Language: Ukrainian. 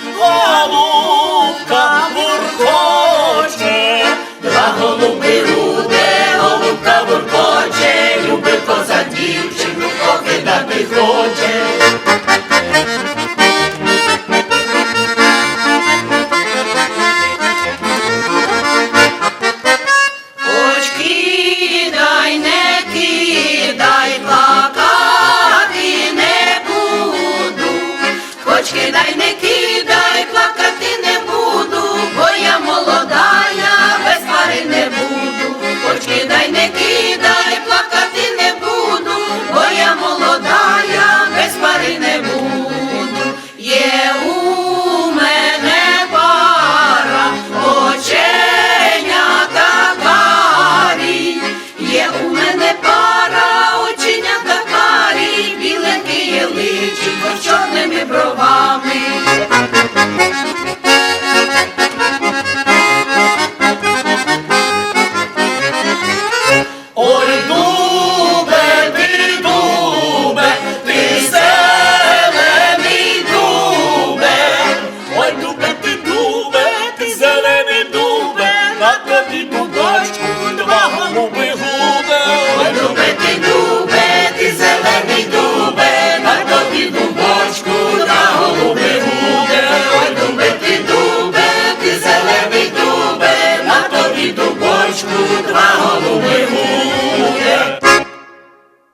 Oh, Дочки, дай не кидай. Сорочку два голуби.